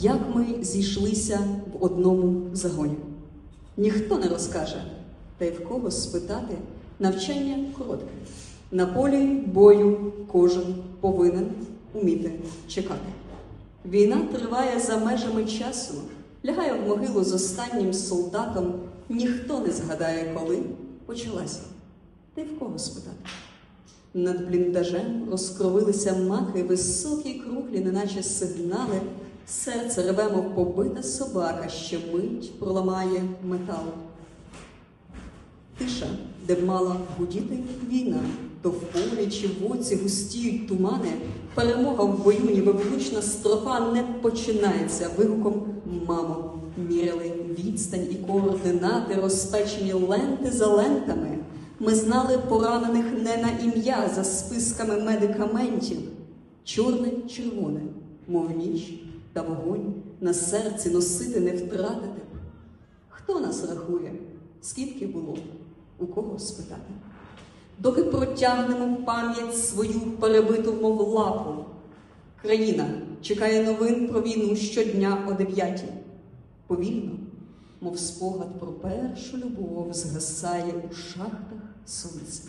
як ми зійшлися в одному загоні. Ніхто не розкаже, та й в кого спитати навчання коротке. На полі бою кожен повинен уміти чекати. Війна триває за межами часу, лягає в могилу з останнім солдатом, ніхто не згадає, коли почалася. Та й в кого спитати? Над бліндажем розкровилися маки, високі круглі, неначе сигнали. Серце реве, мов побита собака, що мить проламає метал. Тиша, де б мала гудіти війна, то в полі чи в оці густіють тумани, перемога в бою, ніби влучна строфа не починається вигуком мамо. Міряли відстань і координати, розпечені ленти за лентами. Ми знали поранених не на ім'я за списками медикаментів. Чорне червоне, мов ніч та вогонь на серці носити не втратити. Хто нас рахує? Скільки було? У кого спитати? Доки протягнемо пам'ять свою перебиту, мов лапу. Країна чекає новин про війну щодня о дев'ятій. Повільно, мов спогад про першу любов, згасає у шахтах сонце.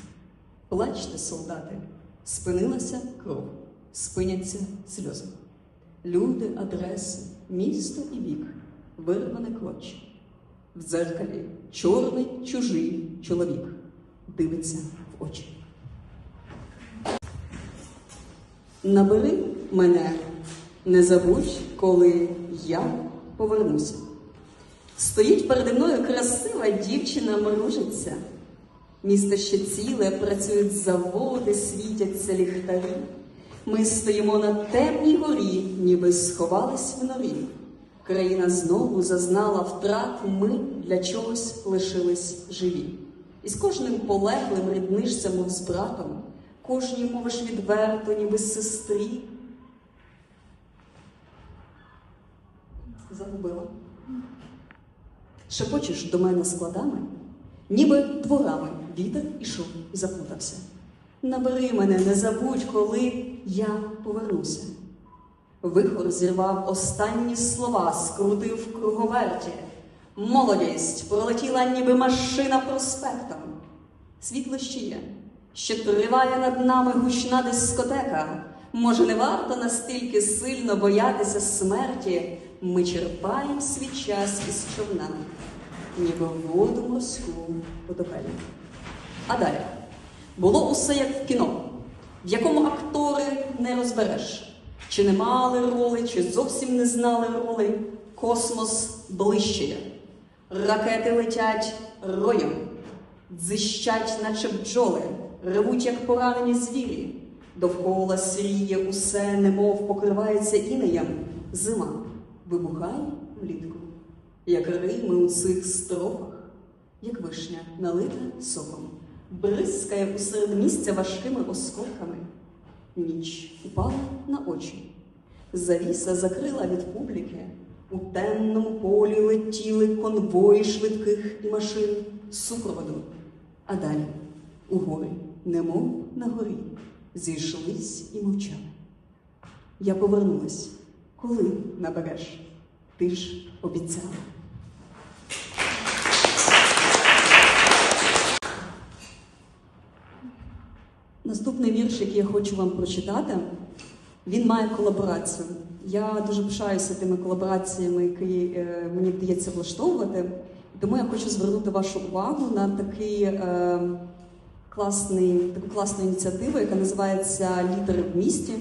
Плачте, солдати, спинилася кров, спиняться сльози. Люди, адреси, місто і вік, вирване клоче. В дзеркалі чорний чужий чоловік дивиться в очі. Набери мене, не забудь, коли я повернуся. Стоїть переді мною красива дівчина мружиться. Місто ще ціле, працюють заводи, світяться ліхтарі. Ми стоїмо на темній горі, ніби сховались в норі. Країна знову зазнала втрат, ми для чогось лишились живі. І з кожним полеглим ріднишся, мов з братом, кожній мовиш відверто, ніби з сестрі. Загубила. Шепочеш до мене складами, ніби дворами вітер ішов і заплутався. Набери мене, не забудь, коли я повернуся. Вихор зірвав останні слова, скрутив круговерті. Молодість пролетіла, ніби машина проспектом. Світло ще є, ще триває над нами гучна дискотека. Може, не варто настільки сильно боятися смерті. Ми черпаємо свій час із човна, ніби воду морську потопельну. А далі було усе як в кіно, в якому актори не розбереш. Чи не мали роли, чи зовсім не знали роли, космос ближчає. Ракети летять роєм, дзищать, наче бджоли, ревуть, як поранені звірі. Довкола сріє усе, немов покривається інеєм. Зима вибухає влітку, як рими у цих строфах, як вишня налита соком, бризкає усеред місця важкими осколками. Ніч упала на очі. Завіса закрила від публіки. У темному полі летіли конвої швидких машин супроводу. А далі у горі, немов на горі, зійшлись і мовчали. Я повернулась. Коли набереш? Ти ж обіцяла. Наступний вірш, який я хочу вам прочитати, він має колаборацію. Я дуже пишаюся тими колабораціями, які е, мені вдається влаштовувати. Тому я хочу звернути вашу увагу на такий, е, класний, таку класну ініціативу, яка називається Літери в місті.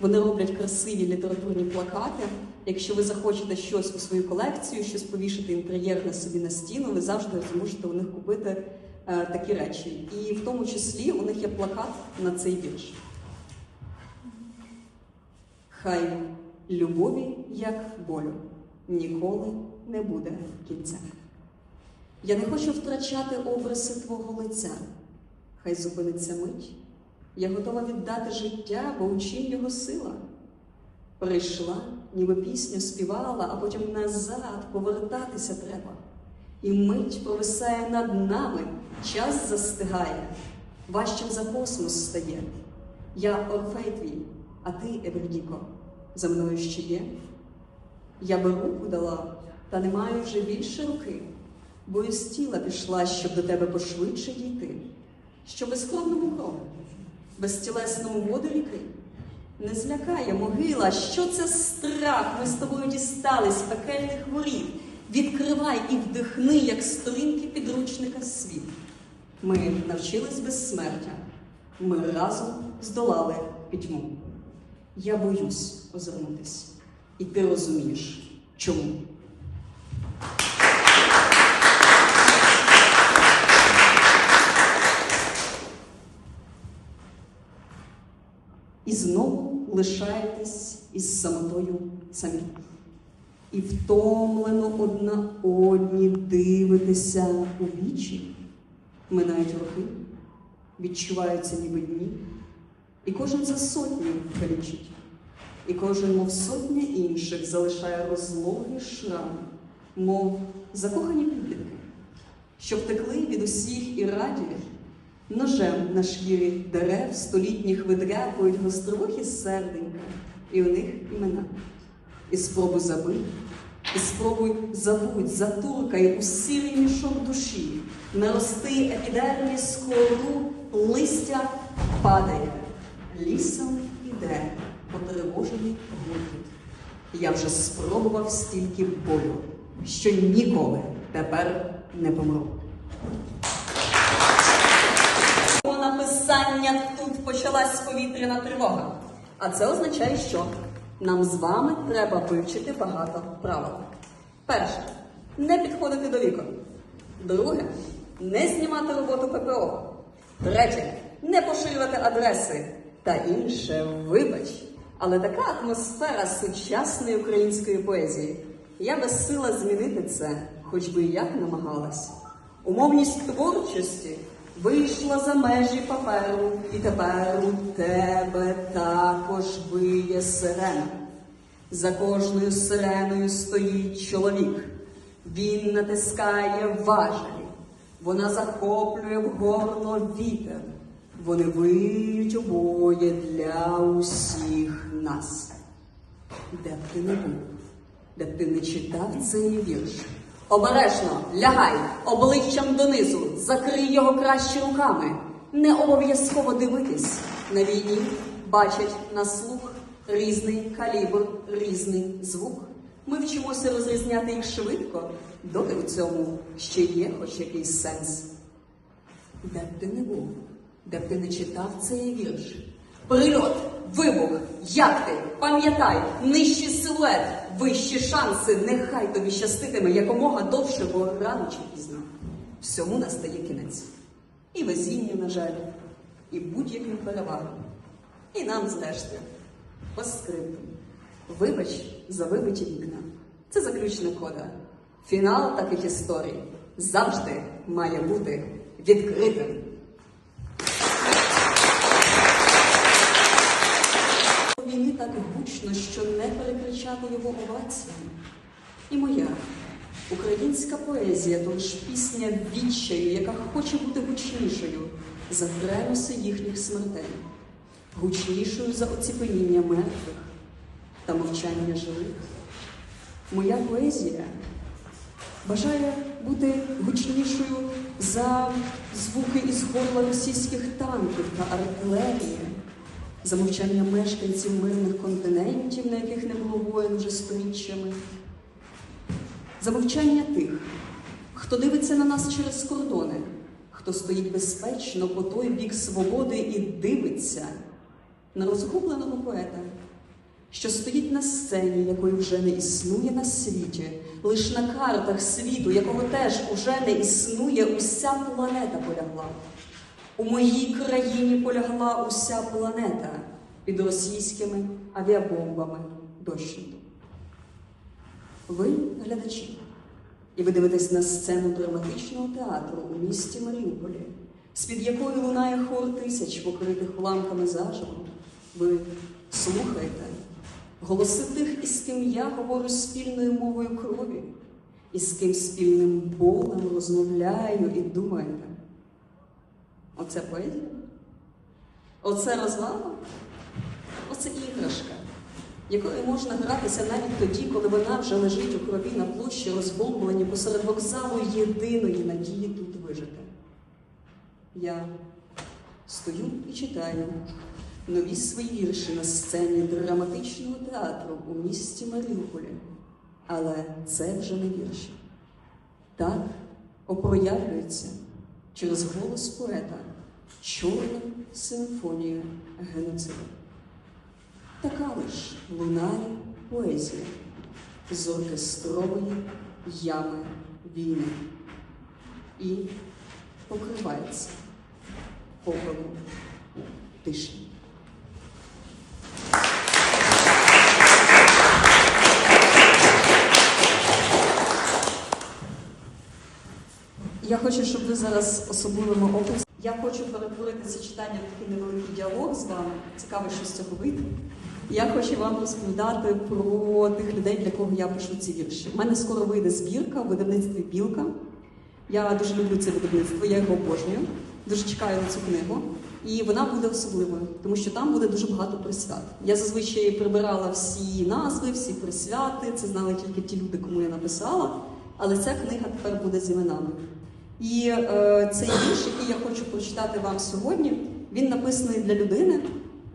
Вони роблять красиві літературні плакати. Якщо ви захочете щось у свою колекцію, щось повішати інтер'єрне собі на стіну, ви завжди зможете у них купити такі речі. І в тому числі у них є плакат на цей вірш. Хай любові, як болю, ніколи не буде кінця. Я не хочу втрачати обриси твого лиця. Хай зупиниться мить. Я готова віддати життя, бо у чим його сила. Прийшла, ніби пісню співала, а потім назад повертатися треба. І мить провисає над нами, час застигає, важчим за космос стає. Я Орфей твій, а ти, Евердіко, за мною ще є. Я би руку дала, та не маю вже більше руки, бо із тіла пішла, щоб до тебе пошвидше дійти, що безкровному крові, безтілесному воду ріки. Не злякає могила, що це страх, ми з тобою дістались пекельних воріт. Відкривай і вдихни, як сторінки підручника світ. Ми навчились безсмертя, ми разом здолали пітьму. Я боюсь озирнутись, і ти розумієш, чому. І знову лишаєтесь із самотою самі. І втомлено одна одні дивитеся у вічі. Минають роки, відчуваються ніби дні, і кожен за сотню калічить, і кожен, мов сотня інших, залишає розлоги шрами, мов закохані підлітки, що втекли від усіх і раді, ножем на шкірі дерев столітніх видряпують гостровухі серденька, і у них імена. І спробуй забити, і спробуй забудь, затуркай у мішок душі, нарости епідерміс кору, листя падає, лісом іде потривожений гуркіт. Я вже спробував стільки болю, що ніколи тепер не помру. По написання тут почалась повітряна тривога. А це означає, що нам з вами треба вивчити багато правил. Перше, не підходити до вікон. Друге, не знімати роботу ППО. Третє, не поширювати адреси. Та інше, вибач. Але така атмосфера сучасної української поезії. Я безсила змінити це, хоч би як намагалась. Умовність творчості вийшла за межі паперу, і тепер у тебе також виє сирена. За кожною сиреною стоїть чоловік. Він натискає важелі, вона захоплює в горло вітер. Вони виють обоє для усіх нас. Де б ти не був, де б ти не читав цей вірш. Обережно лягай обличчям донизу, закрий його краще руками. Не обов'язково дивитись на війні, бачать на слух різний калібр, різний звук. Ми вчимося розрізняти їх швидко, доки в цьому ще є хоч якийсь сенс. Де б ти не був, де б ти не читав цей вірш. Прильот, вибух, як ти? Пам'ятай, нижчий силует, вищі шанси, нехай тобі щаститиме якомога довше, бо рано чи пізно. Всьому настає кінець. І везінню, на жаль, і будь-яким перевагам. І нам, зрештою, по скрипту. Вибач за вибиті вікна. Це заключна кода. Фінал таких історій завжди має бути відкритим. Війни так гучно, що не перекричати його оваціями. І моя українська поезія то лиш пісня відчаю, яка хоче бути гучнішою за примуси їхніх смертей, гучнішою за оціпеніння мертвих та мовчання живих. Моя поезія бажає бути гучнішою за звуки із горла російських танків та артилерії, за мовчання мешканців мирних континентів, на яких не було воїн вже сторіччями, за мовчання тих, хто дивиться на нас через кордони, хто стоїть безпечно по той бік свободи і дивиться на розгубленого поета що стоїть на сцені, якої вже не існує на світі, лиш на картах світу, якого теж уже не існує, уся планета полягла. У моїй країні полягла уся планета під російськими авіабомбами дощенту. Ви глядачі, і ви дивитесь на сцену драматичного театру у місті Маріуполі, з-під якої лунає хор тисяч, покритих уламками заживо. Ви слухаєте голоси тих, із ким я говорю спільною мовою крові, і з ким спільним болем розмовляю і думаю. Оце поезія? Оце розвага? Оце іграшка. якою можна гратися навіть тоді, коли вона вже лежить у крові на площі, розбомблені посеред вокзалу єдиної надії тут вижити. Я стою і читаю нові свої вірші на сцені драматичного театру у місті Маріуполі. Але це вже не вірші. Так опроявлюється через голос поета чорна симфонія геноциду. Така лиш лунає поезія з оркестрової ями війни і покривається попелом тиші. Я хочу, щоб ви зараз особливими описами. Я хочу перетворити це читання в такий невеликий діалог з вами. Цікаво, що з цього вийде. Я хочу вам розповідати про тих людей, для кого я пишу ці вірші. У мене скоро вийде збірка в видавництві Білка. Я дуже люблю це видавництво, я його обожнюю. Дуже чекаю на цю книгу. І вона буде особливою, тому що там буде дуже багато присвят. Я зазвичай прибирала всі назви, всі присвяти. Це знали тільки ті люди, кому я написала. Але ця книга тепер буде з іменами. І е, цей вірш, який я хочу прочитати вам сьогодні, він написаний для людини,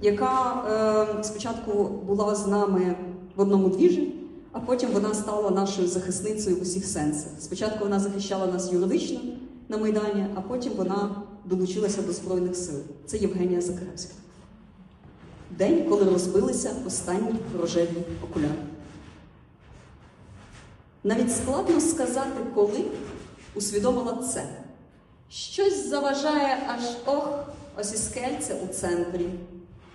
яка е, спочатку була з нами в одному двіжі, а потім вона стала нашою захисницею в усіх сенсах. Спочатку вона захищала нас юридично на Майдані, а потім вона долучилася до Збройних сил. Це Євгенія Закревська. День, коли розбилися останні рожеві окуляри. Навіть складно сказати, коли усвідомила це. Щось заважає аж ох, ось і скельце у центрі.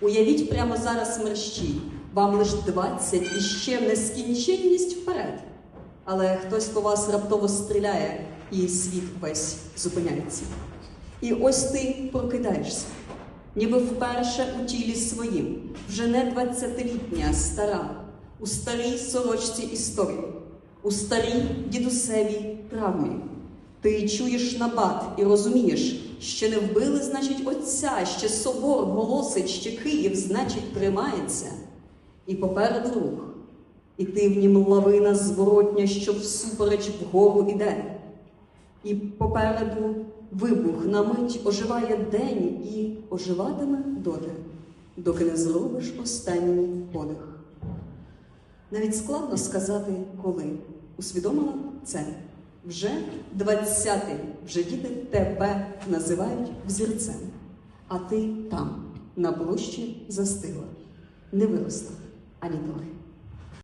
Уявіть прямо зараз мерщій, вам лиш 20 і ще нескінченність вперед. Але хтось по вас раптово стріляє, і світ весь зупиняється. І ось ти прокидаєшся, ніби вперше у тілі своїм, вже не двадцятилітня, стара, у старій сорочці історії, у старій дідусевій травмі. Ти чуєш набат і розумієш, ще не вбили, значить, отця, ще собор голосить, ще Київ, значить, тримається. І попереду рух, і ти в нім лавина зворотня, що всупереч вгору іде. І попереду вибух на мить оживає день і оживатиме доти, доки не зробиш останній подих. Навіть складно сказати, коли усвідомила це. Вже двадцятий, вже діти тебе називають взірцем, а ти там, на площі застигла, не виросла ані трохи.